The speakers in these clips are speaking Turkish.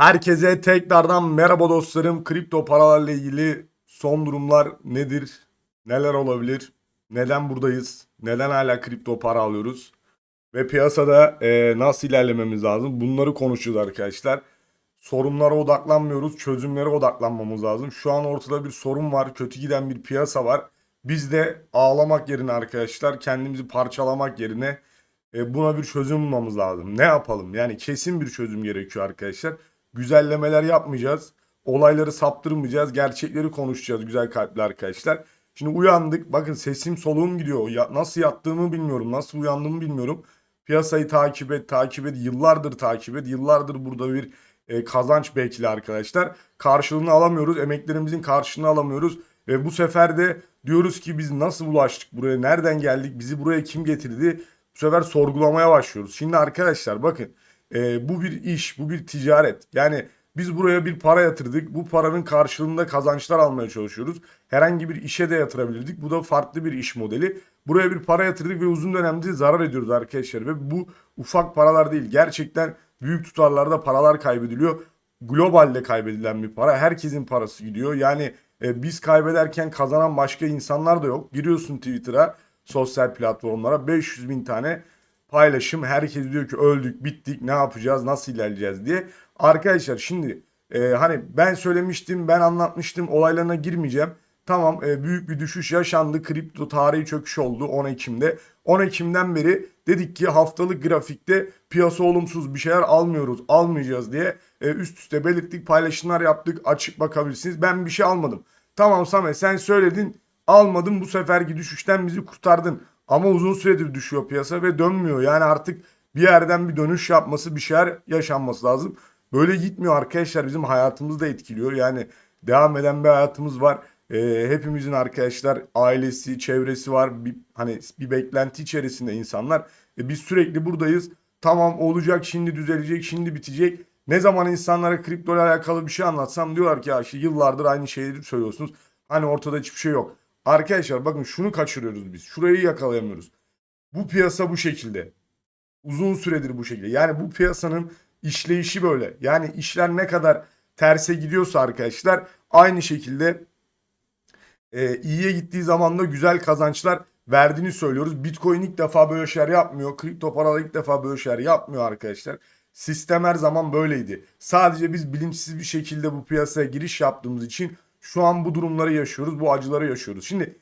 Herkese tekrardan merhaba dostlarım. Kripto paralarla ilgili son durumlar nedir? Neler olabilir? Neden buradayız? Neden hala kripto para alıyoruz? Ve piyasada e, nasıl ilerlememiz lazım? Bunları konuşacağız arkadaşlar. Sorunlara odaklanmıyoruz, çözümlere odaklanmamız lazım. Şu an ortada bir sorun var, kötü giden bir piyasa var. Biz de ağlamak yerine arkadaşlar kendimizi parçalamak yerine e, buna bir çözüm bulmamız lazım. Ne yapalım? Yani kesin bir çözüm gerekiyor arkadaşlar. Güzellemeler yapmayacağız. Olayları saptırmayacağız. Gerçekleri konuşacağız güzel kalpli arkadaşlar. Şimdi uyandık. Bakın sesim soluğum gidiyor. Ya, nasıl yattığımı bilmiyorum. Nasıl uyandığımı bilmiyorum. Piyasayı takip et, takip et. Yıllardır takip et. Yıllardır burada bir e, kazanç bekli arkadaşlar. Karşılığını alamıyoruz. Emeklerimizin karşılığını alamıyoruz. Ve bu sefer de diyoruz ki biz nasıl ulaştık buraya? Nereden geldik? Bizi buraya kim getirdi? Bu sefer sorgulamaya başlıyoruz. Şimdi arkadaşlar bakın e, bu bir iş, bu bir ticaret. Yani biz buraya bir para yatırdık. Bu paranın karşılığında kazançlar almaya çalışıyoruz. Herhangi bir işe de yatırabilirdik. Bu da farklı bir iş modeli. Buraya bir para yatırdık ve uzun dönemde zarar ediyoruz arkadaşlar. Ve bu ufak paralar değil. Gerçekten büyük tutarlarda paralar kaybediliyor. Globalde kaybedilen bir para. Herkesin parası gidiyor. Yani e, biz kaybederken kazanan başka insanlar da yok. Giriyorsun Twitter'a, sosyal platformlara 500 bin tane paylaşım. Herkes diyor ki öldük, bittik, ne yapacağız, nasıl ilerleyeceğiz diye. Arkadaşlar şimdi e, hani ben söylemiştim, ben anlatmıştım, olaylarına girmeyeceğim. Tamam e, büyük bir düşüş yaşandı. Kripto tarihi çöküş oldu 10 Ekim'de. 10 Ekim'den beri dedik ki haftalık grafikte piyasa olumsuz bir şeyler almıyoruz, almayacağız diye e, üst üste belirttik, paylaşımlar yaptık. Açık bakabilirsiniz. Ben bir şey almadım. Tamam Samet sen söyledin, almadım bu seferki düşüşten bizi kurtardın. Ama uzun süredir düşüyor piyasa ve dönmüyor. Yani artık bir yerden bir dönüş yapması, bir şeyler yaşanması lazım. Böyle gitmiyor arkadaşlar. Bizim hayatımızı da etkiliyor. Yani devam eden bir hayatımız var. Ee, hepimizin arkadaşlar ailesi, çevresi var. Bir, hani bir beklenti içerisinde insanlar. E, biz sürekli buradayız. Tamam olacak, şimdi düzelecek, şimdi bitecek. Ne zaman insanlara kripto ile alakalı bir şey anlatsam diyorlar ki ya işte yıllardır aynı şeyleri söylüyorsunuz. Hani ortada hiçbir şey yok. Arkadaşlar bakın şunu kaçırıyoruz biz. Şurayı yakalayamıyoruz. Bu piyasa bu şekilde. Uzun süredir bu şekilde. Yani bu piyasanın işleyişi böyle. Yani işler ne kadar terse gidiyorsa arkadaşlar aynı şekilde e, iyiye gittiği zaman da güzel kazançlar verdiğini söylüyoruz. Bitcoin ilk defa böyle şeyler yapmıyor. Kripto paralar ilk defa böyle şeyler yapmıyor arkadaşlar. Sistem her zaman böyleydi. Sadece biz bilinçsiz bir şekilde bu piyasaya giriş yaptığımız için şu an bu durumları yaşıyoruz, bu acıları yaşıyoruz. Şimdi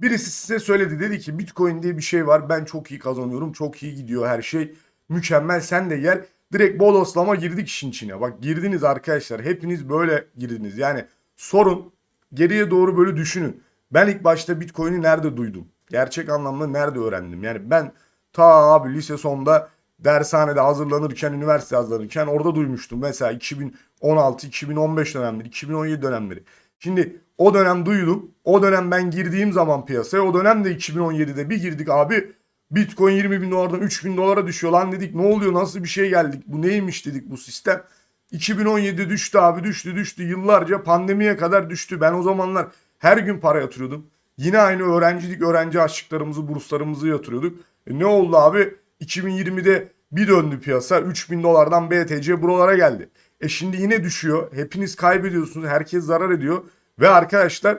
birisi size söyledi dedi ki Bitcoin diye bir şey var. Ben çok iyi kazanıyorum, çok iyi gidiyor her şey. Mükemmel sen de gel. Direkt bodoslama girdik işin içine. Bak girdiniz arkadaşlar. Hepiniz böyle girdiniz. Yani sorun geriye doğru böyle düşünün. Ben ilk başta Bitcoin'i nerede duydum? Gerçek anlamda nerede öğrendim? Yani ben ta abi lise sonda dershanede hazırlanırken, üniversite hazırlanırken orada duymuştum. Mesela 2016, 2015 dönemleri, 2017 dönemleri. Şimdi o dönem duydum. O dönem ben girdiğim zaman piyasaya o dönem de 2017'de bir girdik abi. Bitcoin 20 bin dolardan 3 bin dolara düşüyor lan dedik. Ne oluyor nasıl bir şey geldik bu neymiş dedik bu sistem. 2017 düştü abi düştü düştü yıllarca pandemiye kadar düştü. Ben o zamanlar her gün para yatırıyordum. Yine aynı öğrencilik öğrenci açlıklarımızı burslarımızı yatırıyorduk. E ne oldu abi? 2020'de bir döndü piyasa 3000 dolardan BTC buralara geldi. E şimdi yine düşüyor. Hepiniz kaybediyorsunuz. Herkes zarar ediyor. Ve arkadaşlar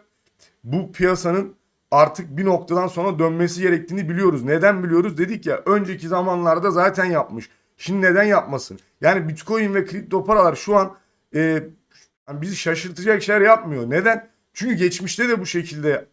bu piyasanın artık bir noktadan sonra dönmesi gerektiğini biliyoruz. Neden biliyoruz? Dedik ya önceki zamanlarda zaten yapmış. Şimdi neden yapmasın? Yani Bitcoin ve kripto paralar şu an e, bizi şaşırtacak şeyler yapmıyor. Neden? Çünkü geçmişte de bu şekilde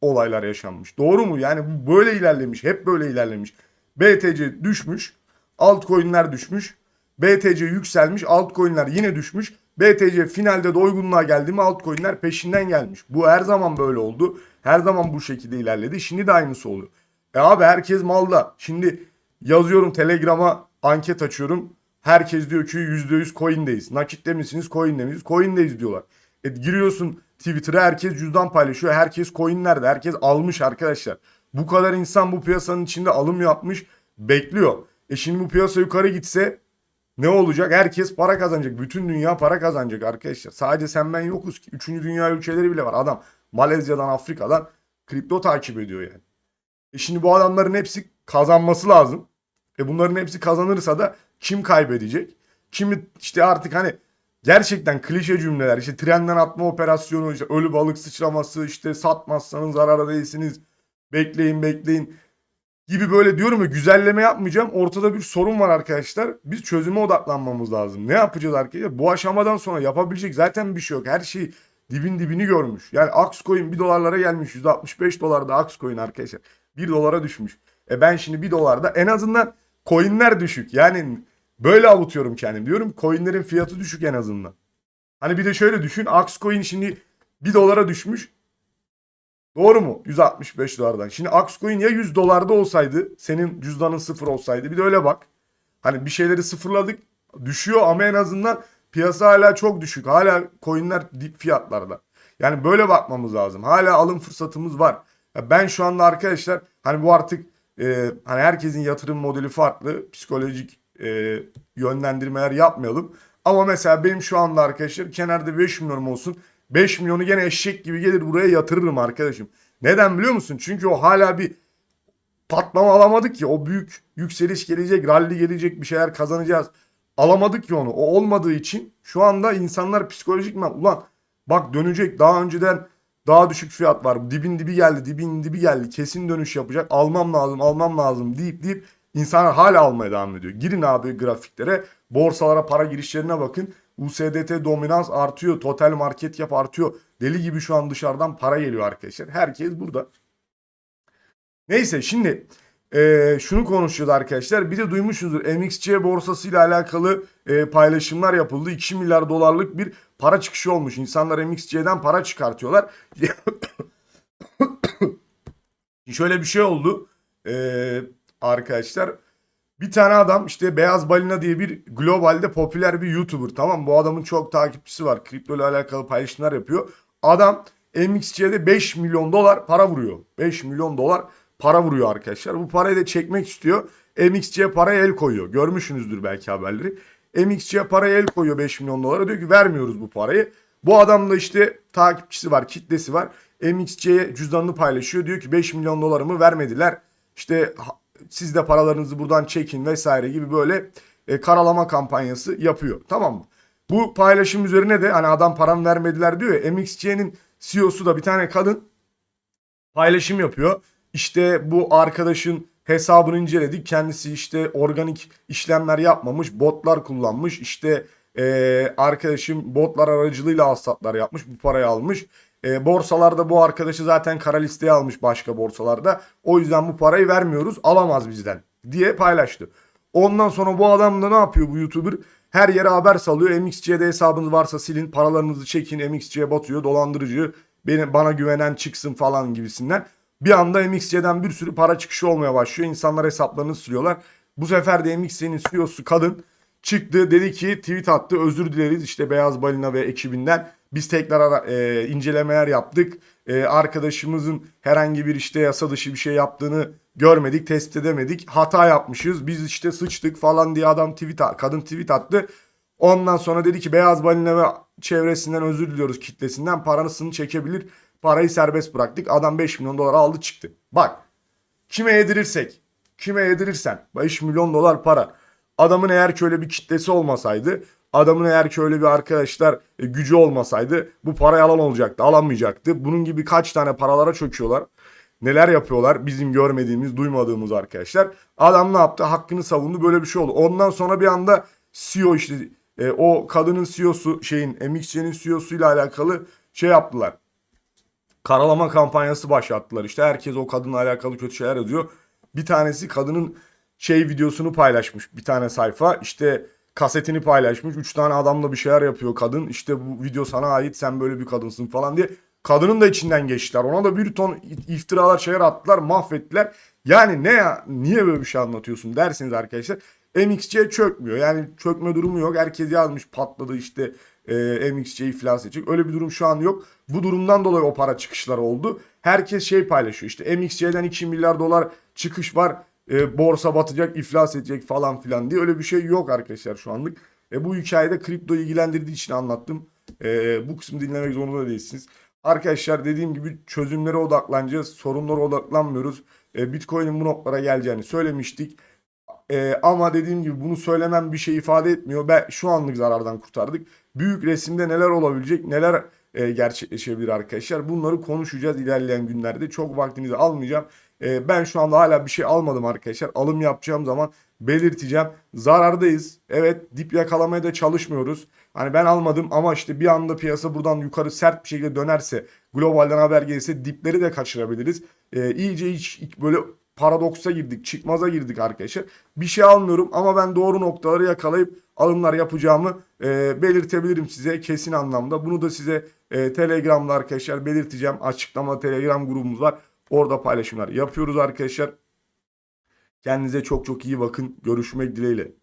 olaylar yaşanmış. Doğru mu? Yani bu böyle ilerlemiş. Hep böyle ilerlemiş. BTC düşmüş. Altcoin'ler düşmüş. BTC yükselmiş. Altcoin'ler yine düşmüş. BTC finalde doygunluğa geldi mi altcoin'ler peşinden gelmiş. Bu her zaman böyle oldu. Her zaman bu şekilde ilerledi. Şimdi de aynısı oluyor. E abi herkes malda. Şimdi yazıyorum Telegram'a anket açıyorum. Herkes diyor ki %100 coin'deyiz. Nakitte misiniz coin'de miyiz? Coin'deyiz diyorlar. E giriyorsun Twitter'a herkes cüzdan paylaşıyor. Herkes coin'lerde. Herkes almış arkadaşlar. Bu kadar insan bu piyasanın içinde alım yapmış. Bekliyor. E şimdi bu piyasa yukarı gitse ne olacak? Herkes para kazanacak. Bütün dünya para kazanacak arkadaşlar. Sadece sen ben yokuz ki. Üçüncü dünya ülkeleri bile var. Adam Malezya'dan, Afrika'dan kripto takip ediyor yani. E şimdi bu adamların hepsi kazanması lazım. E bunların hepsi kazanırsa da kim kaybedecek? Kimi işte artık hani gerçekten klişe cümleler işte trenden atma operasyonu işte ölü balık sıçraması işte satmazsanız zarara değilsiniz bekleyin bekleyin gibi böyle diyorum ya güzelleme yapmayacağım. Ortada bir sorun var arkadaşlar. Biz çözüme odaklanmamız lazım. Ne yapacağız arkadaşlar? Bu aşamadan sonra yapabilecek zaten bir şey yok. Her şey dibin dibini görmüş. Yani Axcoin 1 dolarlara gelmiş. 165 dolarda Axcoin arkadaşlar. 1 dolara düşmüş. E ben şimdi 1 dolarda en azından coinler düşük. Yani böyle avutuyorum kendim. Diyorum coinlerin fiyatı düşük en azından. Hani bir de şöyle düşün. Axcoin şimdi 1 dolara düşmüş. Doğru mu? 165 dolardan. Şimdi Axcoin ya 100 dolarda olsaydı, senin cüzdanın sıfır olsaydı. Bir de öyle bak. Hani bir şeyleri sıfırladık. Düşüyor ama en azından piyasa hala çok düşük. Hala coinler dip fiyatlarda. Yani böyle bakmamız lazım. Hala alım fırsatımız var. Ya ben şu anda arkadaşlar hani bu artık e, hani herkesin yatırım modeli farklı. Psikolojik e, yönlendirmeler yapmayalım. Ama mesela benim şu anda arkadaşlar kenarda 5 milyonum olsun. 5 milyonu gene eşek gibi gelir buraya yatırırım arkadaşım. Neden biliyor musun? Çünkü o hala bir patlama alamadık ki. O büyük yükseliş gelecek, rally gelecek, bir şeyler kazanacağız. Alamadık ki onu. O olmadığı için şu anda insanlar psikolojik mi? Ulan bak dönecek daha önceden daha düşük fiyat var. Dibin dibi geldi, dibin dibi geldi. Kesin dönüş yapacak. Almam lazım, almam lazım deyip deyip insanlar hala almaya devam ediyor. Girin abi grafiklere, borsalara, para girişlerine bakın. USDT dominans artıyor. Total market cap artıyor. Deli gibi şu an dışarıdan para geliyor arkadaşlar. Herkes burada. Neyse şimdi e, şunu konuşacağız arkadaşlar. Bir de duymuşsunuzdur MXC borsası ile alakalı e, paylaşımlar yapıldı. 2 milyar dolarlık bir para çıkışı olmuş. İnsanlar MXC'den para çıkartıyorlar. Şöyle bir şey oldu e, arkadaşlar. Bir tane adam işte Beyaz Balina diye bir globalde popüler bir YouTuber tamam? Bu adamın çok takipçisi var. Kripto ile alakalı paylaşımlar yapıyor. Adam MXC'de 5 milyon dolar para vuruyor. 5 milyon dolar para vuruyor arkadaşlar. Bu parayı da çekmek istiyor. MXC paraya el koyuyor. Görmüşsünüzdür belki haberleri. MXC paraya el koyuyor 5 milyon dolara. Diyor ki vermiyoruz bu parayı. Bu adam da işte takipçisi var, kitlesi var. MXC'ye cüzdanını paylaşıyor. Diyor ki 5 milyon dolarımı vermediler. İşte siz de paralarınızı buradan çekin vesaire gibi böyle e, karalama kampanyası yapıyor. Tamam mı? Bu paylaşım üzerine de hani adam param vermediler diyor ya MXC'nin CEO'su da bir tane kadın paylaşım yapıyor. İşte bu arkadaşın hesabını inceledik. Kendisi işte organik işlemler yapmamış. Botlar kullanmış. İşte eee, arkadaşım botlar aracılığıyla alsatlar yapmış. Bu parayı almış. Eee, borsalarda bu arkadaşı zaten kara listeye almış başka borsalarda. O yüzden bu parayı vermiyoruz. Alamaz bizden diye paylaştı. Ondan sonra bu adam da ne yapıyor bu YouTuber? Her yere haber salıyor. MXC'de hesabınız varsa silin. Paralarınızı çekin. MXC'ye batıyor. Dolandırıcı. Beni, bana güvenen çıksın falan gibisinden. Bir anda MXC'den bir sürü para çıkışı olmaya başlıyor. İnsanlar hesaplarını siliyorlar. Bu sefer de MXC'nin CEO'su kadın çıktı dedi ki tweet attı özür dileriz işte Beyaz Balina ve ekibinden. Biz tekrar e, incelemeler yaptık. E, arkadaşımızın herhangi bir işte yasa dışı bir şey yaptığını görmedik, tespit edemedik. Hata yapmışız. Biz işte sıçtık falan diye adam tweet kadın tweet attı. Ondan sonra dedi ki Beyaz Balina ve çevresinden özür diliyoruz kitlesinden parasını çekebilir. Parayı serbest bıraktık. Adam 5 milyon dolar aldı çıktı. Bak kime yedirirsek, kime yedirirsen 5 milyon dolar para. Adamın eğer ki öyle bir kitlesi olmasaydı, adamın eğer ki öyle bir arkadaşlar e, gücü olmasaydı bu parayı alan olacaktı, alamayacaktı. Bunun gibi kaç tane paralara çöküyorlar. Neler yapıyorlar bizim görmediğimiz, duymadığımız arkadaşlar. Adam ne yaptı? Hakkını savundu. Böyle bir şey oldu. Ondan sonra bir anda CEO işte e, o kadının CEO'su şeyin MXC'nin CEO'su ile alakalı şey yaptılar karalama kampanyası başlattılar. İşte herkes o kadınla alakalı kötü şeyler yazıyor. Bir tanesi kadının şey videosunu paylaşmış bir tane sayfa. İşte kasetini paylaşmış. Üç tane adamla bir şeyler yapıyor kadın. İşte bu video sana ait sen böyle bir kadınsın falan diye. Kadının da içinden geçtiler. Ona da bir ton iftiralar şeyler attılar mahvettiler. Yani ne ya niye böyle bir şey anlatıyorsun dersiniz arkadaşlar. MXC çökmüyor. Yani çökme durumu yok. Herkes yazmış patladı işte e, MXC iflas edecek. Öyle bir durum şu an yok. Bu durumdan dolayı o para çıkışları oldu. Herkes şey paylaşıyor. İşte MXC'den 2 milyar dolar çıkış var. E, borsa batacak, iflas edecek falan filan diye. Öyle bir şey yok arkadaşlar şu anlık. E, bu hikayede kripto ilgilendirdiği için anlattım. E, bu kısmı dinlemek zorunda değilsiniz. Arkadaşlar dediğim gibi çözümlere odaklanacağız. Sorunlara odaklanmıyoruz. E, Bitcoin'in bu noktalara geleceğini söylemiştik. Ee, ama dediğim gibi bunu söylemem bir şey ifade etmiyor. Ben şu anlık zarardan kurtardık. Büyük resimde neler olabilecek, neler e, gerçekleşebilir arkadaşlar. Bunları konuşacağız ilerleyen günlerde. Çok vaktinizi almayacağım. Ee, ben şu anda hala bir şey almadım arkadaşlar. Alım yapacağım zaman belirteceğim. Zarardayız. Evet dip yakalamaya da çalışmıyoruz. Hani ben almadım ama işte bir anda piyasa buradan yukarı sert bir şekilde dönerse globalden haber gelirse dipleri de kaçırabiliriz. Ee, iyice hiç böyle paradoksa girdik, çıkmaza girdik arkadaşlar. Bir şey almıyorum ama ben doğru noktaları yakalayıp alımlar yapacağımı e, belirtebilirim size kesin anlamda. Bunu da size e, Telegram'da arkadaşlar belirteceğim. Açıklama Telegram grubumuz var. Orada paylaşımlar yapıyoruz arkadaşlar. Kendinize çok çok iyi bakın. Görüşmek dileğiyle.